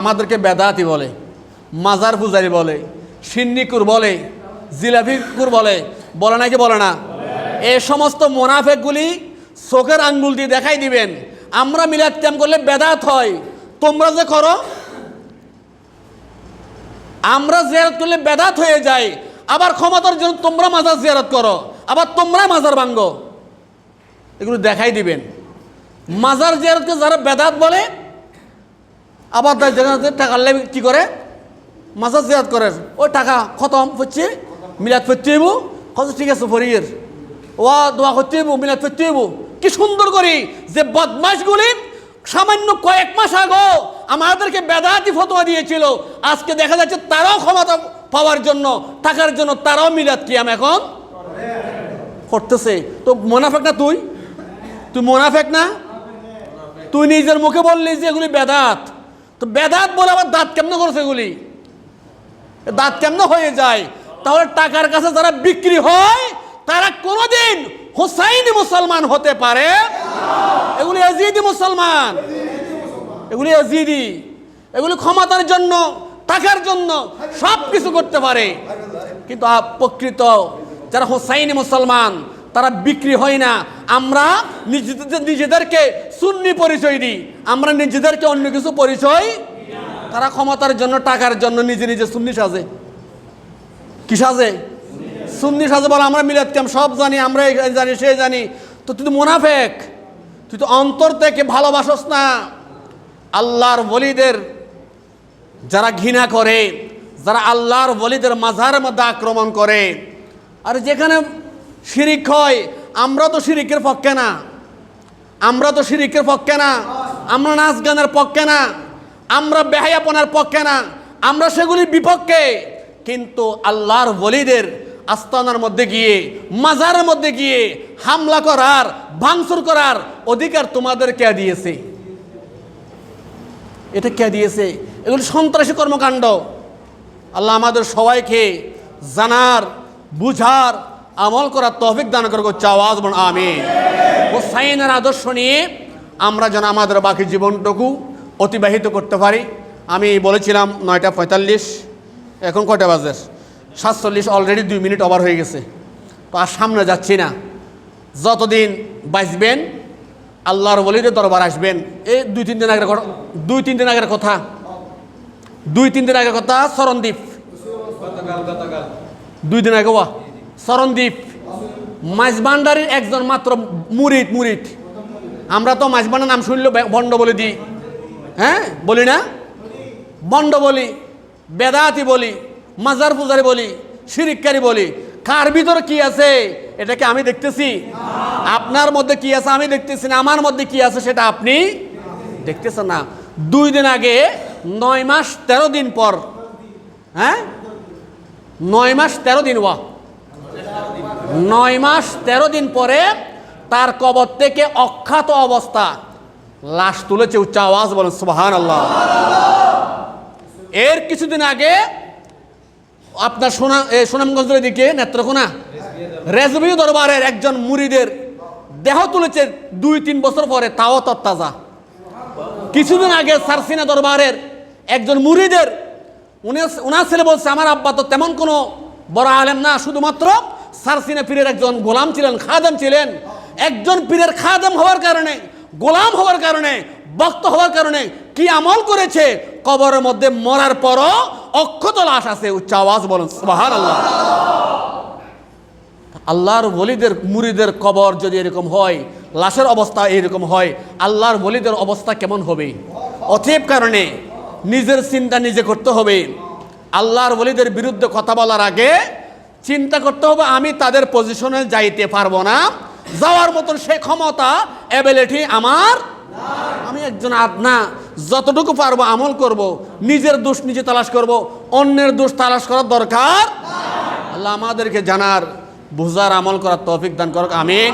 আমাদেরকে বেদাতি বলে, মাজার পূজারি বলে, সিন্নিকুর বলে, জিলাফিকুর বলে বলে নাকি বলে না? এই সমস্ত মোনাফেকগুলি চোখের আঙ্গুল দিয়ে দেখাই দিবেন। আমরা মিলাদ ক্যাম করলে বেদাত হয়। তোমরা যে করো, আমরা জিয়ারত করলে বেদাত হয়ে যায়। আবার ক্ষমতার জন্য তোমরা মাজার জিয়ারত করো, আবার তোমরা মাজার ভাঙ্গো। এগুলো দেখাই দিবেন। মাজার জিয়ারতকে যারা বেদাত বলে আবার তার যেখানে টাকা লেগে কী করে? মাজার জিয়ারত করে। ওই টাকা খতম হচ্ছে মিলাদ ফেরতে হইব। কত ঠিক আছে ফরিয়ের ওয়া দোয়া করতে হইব, মিলাদ ফেরতে হইব। কি সুন্দর করি, যে বদমাশগুলি সামান্য কয়েক মাস আগো আমাদেরকে বেদাতি ফতোয়া দিয়েছিল। আজকে দেখা যাচ্ছে তারাও ক্ষমতা পাওয়ার জন্য, টাকার জন্য তারাও মিলাদ কিয়াম এখন করতেছে। তো মোনাফেক না তুই? তুই মোনাফেক না? তুই নিজের মুখে বললি যে এগুলি বেদাত। তো বেদাত বলে আবার দাঁত কেমন করেছে এগুলি? দাঁত কেমন হয়ে যায়? তাহলে টাকার কাছে যারা বিক্রি হয়, তারা কোনোদিন হোসাইনি মুসলমান হতে পারে এগুলি এজিদি মুসলমান। এগুলি এজিদি। এগুলি ক্ষমতার জন্য, টাকার জন্য সব কিছু করতে পারে। কিন্তু প্রকৃত যারা হোসাইনি মুসলমান, তারা বিক্রি হয় না। আমরা নিজেদের নিজেদেরকে সুন্নি পরিচয় দিই। আমরা নিজেদেরকে অন্য কিছু পরিচয় তারা ক্ষমতার জন্য, টাকার জন্য নিজে নিজে সুন্নি সাজে। কি সাজে? সুন্নি সাজে বলে আমরা মিলাদ কাম সব জানি, আমরা জানি, সে জানি। তো তুই তো মোনাফেক, তুই তো অন্তর থেকে ভালোবাসস না। আল্লাহর বলিদের যারা ঘৃণা করে, যারা আল্লাহর বলিদের মাঝারের মধ্যে আক্রমণ করে। আর যেখানে শিরিক হয় আমরা তো শিরিকের পক্ষে না। আমরা তো শিরিকের পক্ষে না। আমরা নাচ গানের পক্ষে না। আমরা বেহায়াপনার পক্ষে না। আমরা সেগুলি বিপক্ষে। কিন্তু আল্লাহর বলিদের আস্তানার মধ্যে গিয়ে, মাজারের মধ্যে গিয়ে হামলা করার, ভাঙচুর করার অধিকার তোমাদের কে দিয়েছে? এটা কে দিয়েছে? এগুলি সন্ত্রাসী কর্মকাণ্ড। আল্লাহ আমাদের সবাইকে জানার, বুঝার আমল করার তহফিক দান করে করছে আওয়াজ বল আমি হোসাইনের আদর্শ নিয়ে আমরা যেন আমাদের বাকি জীবনটুকু অতিবাহিত করতে পারি। আমি বলেছিলাম নয়টা পঁয়তাল্লিশ, এখন কয়টা বাজে? সাতচল্লিশ অলরেডি দুই মিনিট ওভার হয়ে গেছে। তো আর সামনে যাচ্ছি না। যতদিন বাঁচবেন, আল্লাহর বলিদের দরবার আসবেন। এই দুই, তিন দিন আগের দুই, তিন দিন আগের কথা। দুই, তিন দিন আগের কথা সরণদ্বীপ দুই দিন আগে ওয়া? সরণদ্বীপ মাঝবান্ডারির একজন মাত্র মুরিদ মুরিদ। আমরা তো মাঝবান্ডার নাম শুনলে বন্ড বলে দিই হ্যাঁ? বলি না? বন্ড বলি বেদাতি বলি, মাজার পূজারি বলি, শিরিককারী বলি। কার ভিতরে কি আছে? এটাকে আমি দেখতেছি? আপনার মধ্যে কি আছে আমি দেখতেছি না, আমার মধ্যে কি আছে সেটা আপনি দেখতেছেন না। দুই দিন আগে, নয় মাস তেরো দিন পর হ্যাঁ? নয় মাস তেরো দিন ওয়া। নয় মাস, তেরো দিন পরে তার কবর থেকে অখ্যাত অবস্থা। লাশ তুলেছে, উচ্চ আওয়াজ বলেন সুবাহান আল্লাহ এর কিছুদিন আগে আপনার সোনা সুনামগঞ্জের দিকে নেত্রকোনা রেজবি দরবারের একজন মুরিদের দেহ তুলেছে দুই, তিন বছর পরে, তাও তত্তাজা। কিছুদিন আগে সারসিনা দরবারের একজন মুরিদের, উনি ওনার ছেলে বলছে, আমার আব্বা তো তেমন কোনো বড় আলেম না, শুধুমাত্র সারসিনা পীরের একজন গোলাম ছিলেন, খাদেম ছিলেন। একজন পীরের খাদেম হওয়ার কারণে, গোলাম হওয়ার কারণে, ভক্ত হওয়ার কারণে কি আমল করেছে? কবরের মধ্যে মরার পরও অক্ষত লাশ আছে, উচ্চ আওয়াজ বলেন সুবাহান আল্লাহ আল্লাহর বলিদের মুরিদের কবর যদি এরকম হয়, লাশের অবস্থা এরকম হয়, আল্লাহর বলিদের অবস্থা কেমন হবে? অতএব কারণে নিজের চিন্তা নিজে করতে হবে। আল্লাহর বলিদের বিরুদ্ধে কথা বলার আগে চিন্তা করতে হবে, আমি তাদের পজিশনে যাইতে পারব না। যাওয়ার মতন সে ক্ষমতা অ্যাবিলিটি আমার আমি একজন আদনা, যতটুকু পারব আমল করব, নিজের দোষ নিজে তালাশ করব, অন্যের দোষ তালাশ করার দরকার আল্লাহ আমাদেরকে জানার, বুঝার, আমল করার তৌফিক দান করক, আমিন।